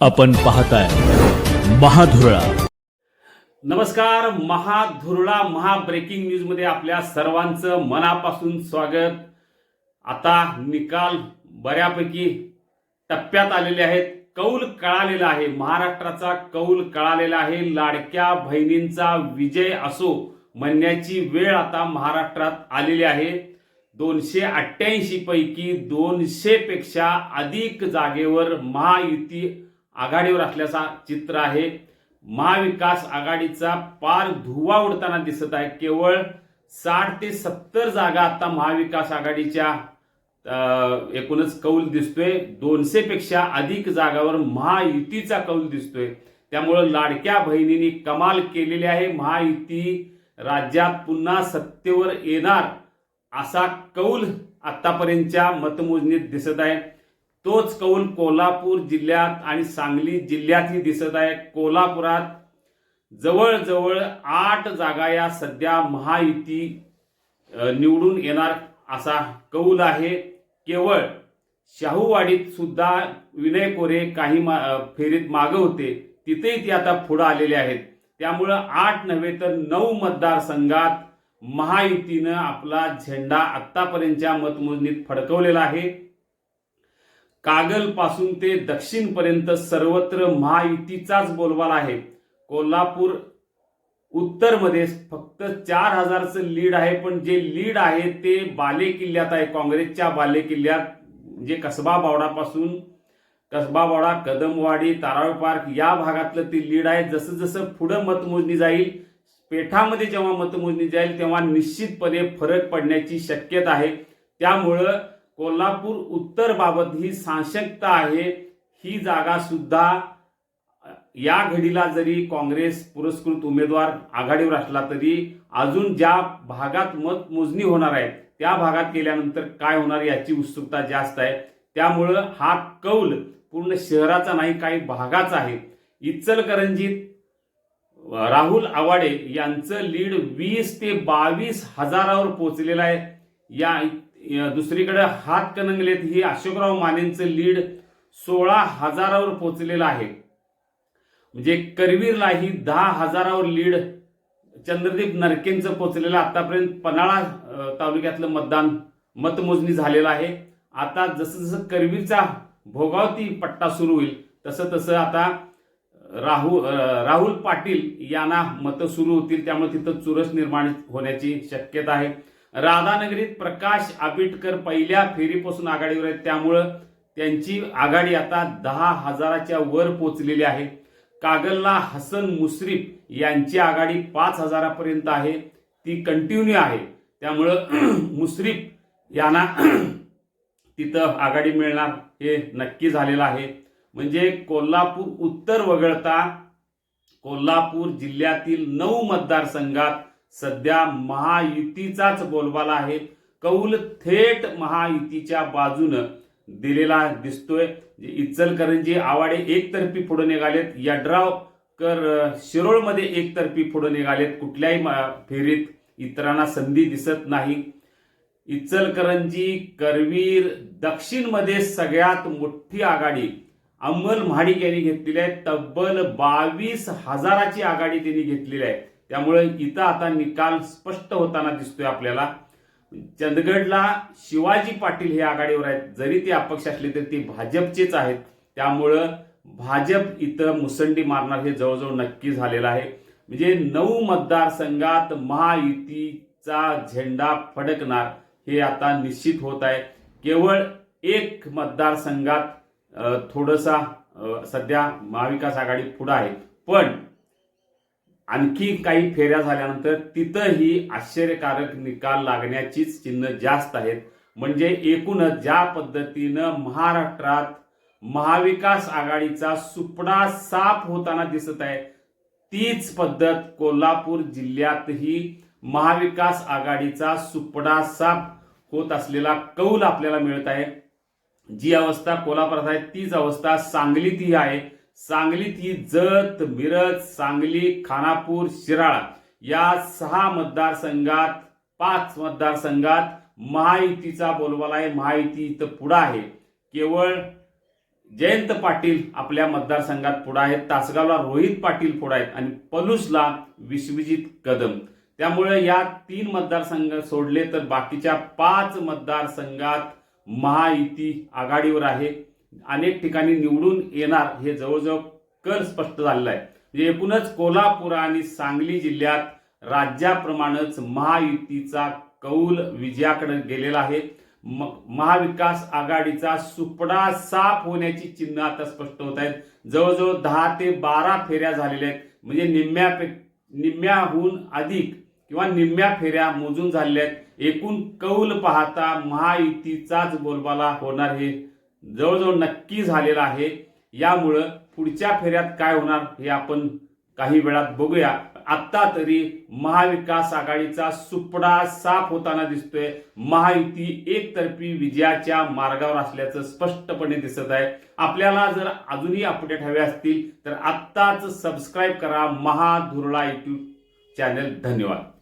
आपण पाहताय महाधुरळा. नमस्कार महाधुरळा महा ब्रेकिंग न्यूजमध्ये आपल्या सर्वांचं मनापासून स्वागत. आता निकाल बऱ्यापैकी टप्प्यात आलेले आहेत. कौल कळालेला आहे. महाराष्ट्राचा कौल कळालेला आहे. लाडक्या बहिणींचा विजय असो म्हणण्याची वेळ आता महाराष्ट्रात आलेली आहे. दोनशे अठ्ठ्याऐंशी पैकी दोनशे पेक्षा अधिक जागेवर महायुती आघाडीवर असल्याचा चित्र आहे. महाविकास आघाडीचा पार धुवा उडताना दिसत आहे. केवळ साठ ते सत्तर जागा आता महाविकास आघाडीच्या एकूणच कौल दिसतोय. दोनशेपेक्षा अधिक जागावर महायुतीचा कौल दिसतोय. त्यामुळं लाडक्या बहिणींनी कमाल केलेली आहे. महायुती राज्यात पुन्हा सत्तेवर येणार असा कौल आतापर्यंतच्या मतमोजणीत दिसत आहे. तोच कौल कोल्हापूर जिल्ह्यात आणि सांगली जिल्ह्यातही दिसत आहे. कोल्हापुरात जवळजवळ आठ जागा या सध्या महायुती निवडून येणार असा कौल आहे. केवळ शाहूवाडीत सुद्धा विनय कोरे काही मा- फेरीत मागं होते. तिथेही ते आता पुढे आलेले आहेत. त्यामुळं आठ नव्हे तर नऊ मतदारसंघात महायुतीनं आपला झेंडा आत्तापर्यंतच्या मतमोजणीत फडकवलेला आहे. कागलपासून ते दक्षिण पर्यंत सर्वत्र महायुतीचाच बोलबाला आहे. कोल्हापूर उत्तरमध्ये फक्त चार हजारचं लीड आहे पण जे लीड आहे ते बाले किल्ल्यात आहे. काँग्रेसच्या बाले किल्ल्यात म्हणजे कसबा बावडापासून कसबा बावडा कदमवाडी ताराळ पार्क या भागातलं ते लीड आहे. जसं जसं पुढं मतमोजणी जाईल पेठामध्ये जेव्हा मतमोजणी जाईल तेव्हा निश्चितपणे फरक पडण्याची शक्यता आहे. त्यामुळं कोल्हापूर उत्तर बाबत ही साशंकता आहे ही जागा सुद्धा या घडीला जरी काँग्रेस पुरस्कृत उमेदवार आघाडीवर असला तरी अजून ज्या भागात मतमोजणी होणार आहे त्या भागात केल्यानंतर काय होणार याची उत्सुकता जास्त आहे. त्यामुळं हा कौल पूर्ण शहराचा नाही काही भागाचा आहे. इचलकरंजीत राहुल आवाडे यांचं लीड वीस ते बावीस हजारावर पोचलेलं आहे. या या दुसरीकडे हातकणंगलेत ही अशोकराव मानेंचं लीड सोळा हजारावर पोचलेलं आहे. म्हणजे करवीरला ही दहा हजारावर लीड चंद्रदीप नरकेंचं पोचलेलं आतापर्यंत पन्हाळा तालुक्यातलं मतदान मतमोजणी झालेलं आहे. आता जसं जसं करवीरचा भोगावती पट्टा सुरू होईल तसं तसं आता राहु राहुल पाटील यांना मतं सुरू होतील. त्यामुळे तिथं चुरस निर्माण होण्याची शक्यता आहे. राधानगरीत प्रकाश आंबेडकर पहिल्या फेरीपासून आघाडीवर आहेत. त्यामुळं त्यांची आघाडी आता दहा हजाराच्या वर पोचलेली आहे. कागलला हसन मुश्रीफ यांची आघाडी पाच हजारापर्यंत आहे. ती कंटिन्यू आहे. त्यामुळं मुश्रीफ यांना तिथं आघाडी मिळणार हे नक्की झालेलं आहे. म्हणजे कोल्हापूर उत्तर वगळता कोल्हापूर जिल्ह्यातील नऊ मतदारसंघात सध्या महायुतीचाच बोलबाला आहे. कौल थेट महायुतीच्या बाजूनं दिलेला दिसतोय. इचलकरंजी आवाडे एकतर्फी पुढे निघालेत. यड्रावकर शिरोळमध्ये एकतर्फी पुढे निघालेत. कुठल्याही फेरीत इतरांना संधी दिसत नाही. इचलकरंजी करवीर दक्षिणमध्ये सगळ्यात मोठी आघाडी अंमल महाडिक यांनी घेतलेली आहे. तब्बल बावीस हजाराची आघाडी त्यांनी घेतलेली आहे. त्यामुळे इथं आता निकाल स्पष्ट होताना दिसतोय आपल्याला. चंदगडला शिवाजी पाटील हे आघाडीवर आहेत. जरी ते अपक्ष असले तरी ते भाजपचेच आहेत. त्यामुळं भाजप इथं मुसंडी मारणार हे जवळजवळ नक्की झालेलं आहे. म्हणजे नऊ मतदारसंघात महायुतीचा झेंडा फडकणार हे आता निश्चित होत आहे. केवळ एक मतदारसंघात अ, सध्या महाविकास आघाडी पुढं आहे. पण आणखी काही फेऱ्या झाल्यानंतर तिथंही आश्चर्यकारक निकाल लागण्याचीच चिन्ह जास्त आहेत. म्हणजे एकूणच ज्या पद्धतीनं महाराष्ट्रात महाविकास आघाडीचा सुपडा साफ होताना दिसत आहे तीच पद्धत कोल्हापूर जिल्ह्यातही महाविकास आघाडीचा सुपडा साफ होत असलेला कौल आपल्याला मिळत आहे. जी अवस्था कोल्हापुरात आहे तीच अवस्था सांगलीतही आहे. सांगलीत ही जत मिरज सांगली खानापूर शिराळा. या सहा मतदारसंघात पाच मतदारसंघात महायुतीचा बोलबाला आहे. महायुती इथं पुढं आहे. केवळ जयंत पाटील आपल्या मतदारसंघात पुढं आहेत. तासगावला रोहित पाटील पुढं आहेत आणि पलूसला विश्वजित कदम. त्यामुळे या तीन मतदारसंघ सोडले तर बाकीच्या पाच मतदारसंघात महायुती आघाडीवर आहे. अनेक ठिकाणी निवडून येणार हे जवळजवळ कर स्पष्ट झालेलं आहे. म्हणजे एकूणच कोल्हापूर आणि सांगली जिल्ह्यात राज्याप्रमाणेच महायुतीचा कौल विजयाकडे गेलेला आहे. महाविकास आघाडीचा सुपडा साफ होण्याची चिन्ह आता स्पष्ट होत आहेत. जवळजवळ दहा ते बारा फेऱ्या झालेल्या आहेत. म्हणजे निम्म्या निम्म्याहून अधिक किंवा निम्म्या फेऱ्या मोजून झालेल्या आहेत. एकूण कौल पाहता महायुतीचाच बोलबाला होणार हे जवळजवळ नक्की झालेलं आहे. यामुळं पुढच्या फेऱ्यात काय होणार हे आपण काही वेळात बघूया. आत्ता तरी महाविकास आघाडीचा सुपडा साफ होताना दिसतोय. महायुती एकतर्फी विजयाच्या मार्गावर असल्याचं स्पष्टपणे दिसत आहे. आपल्याला जर अजूनही अपडेट हवे असतील तर आत्ताच सबस्क्राईब करा. महाधुरळा युट्यूब चॅनल धन्यवाद.